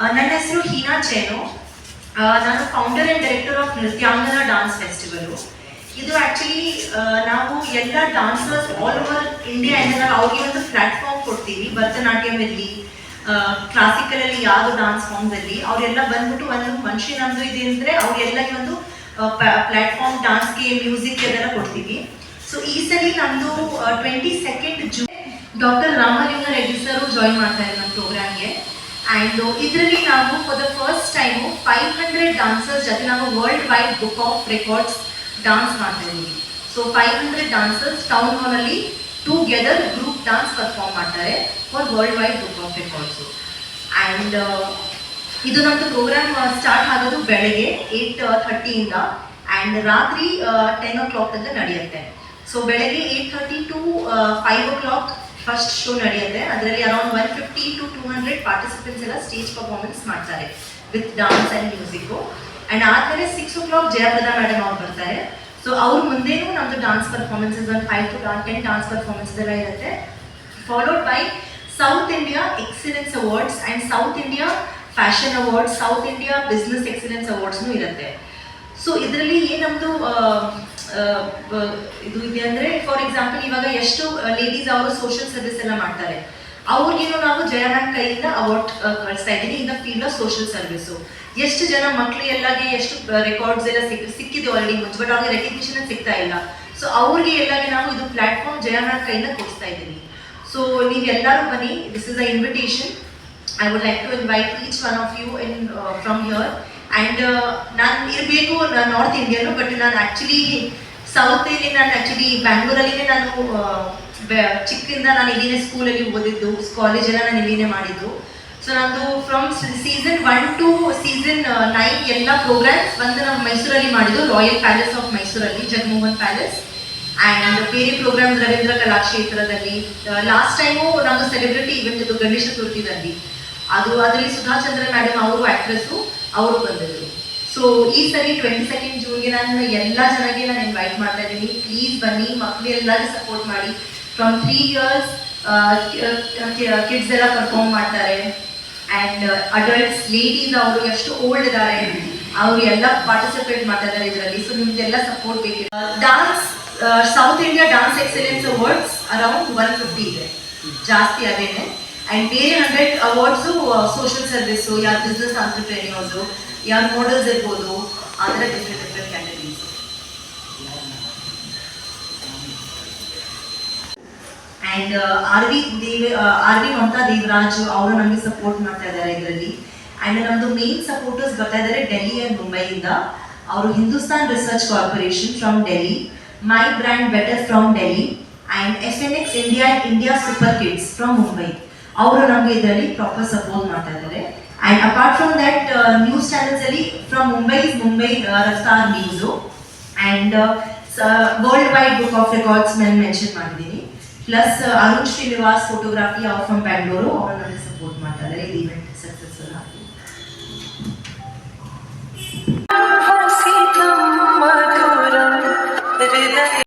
ನನ್ನ ಹೆಸರು ಹೀನಾ ಚೇನು ನಾನು founder and director of Nrityangana dance festival ಇದು ಆ್ಯಕ್ಚುಲಿ ನಾವು ಎಲ್ಲ ಡಾನ್ಸರ್ಸ್ ಆಲ್ ಓವರ್ ಇಂಡಿಯಾ ಇಂದ ನಾವು ಅವ್ರಿಗೆ ಒಂದು ಪ್ಲಾಟ್ಫಾರ್ಮ್ ಕೊಡ್ತೀವಿ, ಭರತನಾಟ್ಯಂ ಇರಲಿ ಕ್ಲಾಸಿಕಲಲ್ಲಿ ಯಾವ ಡಾನ್ಸ್ ಫಾರ್ಮ್ಸಲ್ಲಿ ಅವರೆಲ್ಲ ಬಂದ್ಬಿಟ್ಟು ಒಂದು ಮನುಷ್ಯ ನಮ್ಮದು ಇದೆ ಅಂದರೆ ಅವ್ರಿಗೆಲ್ಲಗೆ ಒಂದು ಪ್ಲಾಟ್ಫಾರ್ಮ್ ಡಾನ್ಸ್ಗೆ ಮ್ಯೂಸಿಕ್ ಅದೆಲ್ಲ ಕೊಡ್ತೀವಿ. ಸೊ ಈ ಸಲ ನಮ್ಮದು twenty second June doctor Ramalinga Reddy sir join ಮಾಡ್ತಾರೆ ನಮ್ಮ ಪ್ರೋಗ್ರಾಮ್ಗೆ ಆ್ಯಂಡ್ ಇದರಲ್ಲಿ ನಾವು for the first time five hundred dancers ಜೊತೆ ನಾವು world wide book of records dance ಮಾಡ್ತಾ ಇದ್ದೀವಿ so five hundred dancers town ಹಾಲಲ್ಲಿ ಟುಗೆದರ್ ಗ್ರೂಪ್ ಡಾನ್ಸ್ ಪರ್ಫಾರ್ಮ್ ಮಾಡ್ತಾರೆ for world wide book of records and ಇದು ನಮ್ಮದು ಪ್ರೋಗ್ರಾಮ್ ಸ್ಟಾರ್ಟ್ ಆಗೋದು ಬೆಳಗ್ಗೆ ಏಯ್ಟ್ ಥರ್ಟಿಯಿಂದ ಆ್ಯಂಡ್ ರಾತ್ರಿ ಟೆನ್ ಓ ಕ್ಲಾಕ್ ತನಕ ನಡೆಯುತ್ತೆ. ಸೊ ಬೆಳಗ್ಗೆ eight thirty to five o'clock first show ನಡೆಯುತ್ತೆ. ಅದರಲ್ಲಿ around one fifty to two hundred participants ಎಲ್ಲ ಸ್ಟೇಜ್ ಪರ್ಫಾರ್ಮೆನ್ಸ್ ಮಾಡ್ತಾರೆ with dance and music and ಆದಮೇಲೆ six o'clock Jayaprada madam ಅವ್ರು ಬರ್ತಾರೆ. ಸೊ ಅವ್ರ ಮುಂದೆನೂ ನಮ್ಮದು ಡಾನ್ಸ್ ಪರ್ಫಾರ್ಮೆನ್ಸಸ್ ಒಂದು five to ten dance performance ಎಲ್ಲ ಇರುತ್ತೆ. Followed by South India excellence awards and South India fashion awards South India business excellence ಅವಾರ್ಡ್ಸ್ನು ಇರುತ್ತೆ. ಸೊ ಇದರಲ್ಲಿ ನಮ್ಮದು ಇದು ಇದೆ ಅಂದ್ರೆ ಫಾರ್ ಎಕ್ಸಾಂಪಲ್ ಇವಾಗ ಎಷ್ಟು ಲೇಡೀಸ್ ಅವರು ಸೋಷಿಯಲ್ ಸರ್ವಿಸ್ ಎಲ್ಲ ಮಾಡ್ತಾರೆ. ಅವ್ರಿಗೇನು ನಾವು ಜಯಮ್ಯಾನ್ ಕೈಯಿಂದ ಅವಾರ್ಡ್ ಕಳಿಸ್ತಾ ಇದ್ದೀವಿ. In the field of social service ಎಷ್ಟು ಜನ ಮಕ್ಕಳು ಎಲ್ಲಾಗೆ ಎಷ್ಟು ರೆಕಾರ್ಡ್ಸ್ ಎಲ್ಲ ಸಿಕ್, ಸಿಕ್ಕಿದೆ ಆಲ್ರೆಡಿ ಮುಂಚೆ ಬಟ್ ಅವ್ರಿಗೆ ರೆಕಗ್ನಿಷನ್ ಸಿಗ್ತಾ ಇಲ್ಲ. ಸೊ ಅವ್ರಿಗೆ ಎಲ್ಲಾಗೆ ನಾವು ಇದು ಪ್ಲಾಟ್ಫಾರ್ಮ್ ಜಯಮ್ಯಾನ್ ಕೈಯಿಂದ ಕೊಡಿಸ್ತಾ ಇದ್ದೀನಿ ಸೊ ನೀವೆಲ್ಲರೂ ಬನ್ನಿ. This is a invitation I would like to invite each one of you in from here and ನಾನು ಇರಬೇಕು ನಾರ್ತ್ ಇಂಡಿಯನು ಬಟ್ ನಾನು ಆ್ಯಕ್ಚುಲಿ ಸೌತಲ್ಲಿ ನಾನು ಆ್ಯಕ್ಚುಲಿ ಬ್ಯಾಂಗ್ಳೂರಲ್ಲಿನೇ ನಾನು ಚಿಕ್ಕಿಂದ ನಾನು ಇಲ್ಲಿನೇ ಸ್ಕೂಲಲ್ಲಿ ಓದಿದ್ದು ಕಾಲೇಜ್ ಎಲ್ಲ ನಾನು ಇಲ್ಲಿನೇ ಮಾಡಿದ್ದು. ಸೊ ನಂದು from season one to season nine ಎಲ್ಲ ಪ್ರೋಗ್ರಾಮ್ಸ್ ಬಂದು ನಾವು ಮೈಸೂರಲ್ಲಿ ಮಾಡಿದ್ದು ರಾಯಲ್ ಪ್ಯಾಲೇಸ್ ಆಫ್ ಮೈಸೂರಲ್ಲಿ ಜಗಮೋಹನ್ ಪ್ಯಾಲೇಸ್ ಆ್ಯಂಡ್ ಬೇರೆ ಪ್ರೋಗ್ರಾಮ್ ರವೀಂದ್ರ ಕಲಾಕ್ಷೇತ್ರದಲ್ಲಿ ಲಾಸ್ಟ್ ಟೈಮು ನಮ್ಮದು ಸೆಲೆಬ್ರಿಟಿ ಇವೆಂಟ್ ಇದು ಗಣೇಶ ಚತುರ್ಥಿದಲ್ಲಿ. ಅದು, ಅದರಲ್ಲಿ ಸುಧಾಚಂದ್ರ ಮ್ಯಾಡಮ್ ಅವರು ಆ್ಯಕ್ಟ್ರೆಸ್ಸು ಅವರು ಬಂದಿದ್ರು. ಸೊ ಈ ಸರಿ ಟ್ವೆಂಟಿ ಸೆಕೆಂಡ್ ಜೂನ್ಗೆ ನಾನು ಎಲ್ಲ ಜನಗೆ ನಾನು ಇನ್ವೈಟ್ ಮಾಡ್ತಾ ಇದ್ದೀನಿ. ಪ್ಲೀಸ್ ಬನ್ನಿ ಮಕ್ಕಳು ಎಲ್ಲರಿಗೂ ಸಪೋರ್ಟ್ ಮಾಡಿ. ಫ್ರಮ್ ತ್ರೀ ಇಯರ್ಸ್ ಕಿಡ್ಸ್ ಎಲ್ಲ ಪರ್ಫಾರ್ಮ್ ಮಾಡ್ತಾರೆ. ಆ್ಯಂಡ್ ಅಡಲ್ಟ್ಸ್ ಲೇಡೀಸ್ ಅವರು ಎಷ್ಟು ಓಲ್ಡ್ ಇದ್ದಾರೆ, ಅವರು ಎಲ್ಲ ಪಾರ್ಟಿಸಿಪೇಟ್ ಮಾಡ್ತಾ ಇದ್ದಾರೆ ಇದರಲ್ಲಿ. ಸೊ ನಿಮ್ದೆಲ್ಲ ಸಪೋರ್ಟ್ ಬೇಕಿದೆ. Dance South India dance excellence awards around one fifty ಇದೆ. ಜಾಸ್ತಿ ಅದೇನೆ. ಆ್ಯಂಡ್ ಬೇರೆ ಹಂಡ್ರೆಡ್ ಅವಾರ್ಡ್ಸು ಸೋಷಿಯಲ್ ಸರ್ವಿಸು ಯಾರು ಬಿಸ್ನೆಸ್ ಆಂಟ್ರಪ್ರೇನಿಯರ್ಸು ಯಾರು ಮಾಡಲ್ಸ್ ಇರ್ಬೋದು ಆ ಥರ different different categories and R V Deva R V Mamata Devaraj ಅವರು ನಮಗೆ ಸಪೋರ್ಟ್ ಮಾಡ್ತಾ ಇದ್ದಾರೆ ಇದರಲ್ಲಿ. ಆ್ಯಂಡ್ ನಮ್ಮದು ಮೇನ್ ಸಪೋರ್ಟರ್ಸ್ ಬರ್ತಾ ಇದ್ದಾರೆ ಡೆಲ್ಲಿ ಆ್ಯಂಡ್ ಮುಂಬೈಯಿಂದ ಅವರು Hindustan research corporation from Delhi my brand better from Delhi and S N X India India super kids from Mumbai ಅವರು ನಮಗೆ ಇದರಲ್ಲಿ ಪ್ರಾಪರ್ ಸಪೋರ್ಟ್ ಮಾಡ್ತಾ ಇದ್ದಾರೆ. And apart from that news ಚಾನೆಲ್ಸಲ್ಲಿ from Mumbai Mumbai Raftaar news and world wide book of records ಮೇಲೆ mention ಮಾಡಿದ್ದೀನಿ. Plus Arun Srinivas photography ಅವ್ರು from Bangalore ಅವರು ನನಗೆ ಸಪೋರ್ಟ್ ಮಾಡ್ತಾ ಇದ್ದಾರೆ. ಇದು ಇವೆಂಟ್ ಸಕ್ಸಸ್ಫುಲ್ ಆಗಿ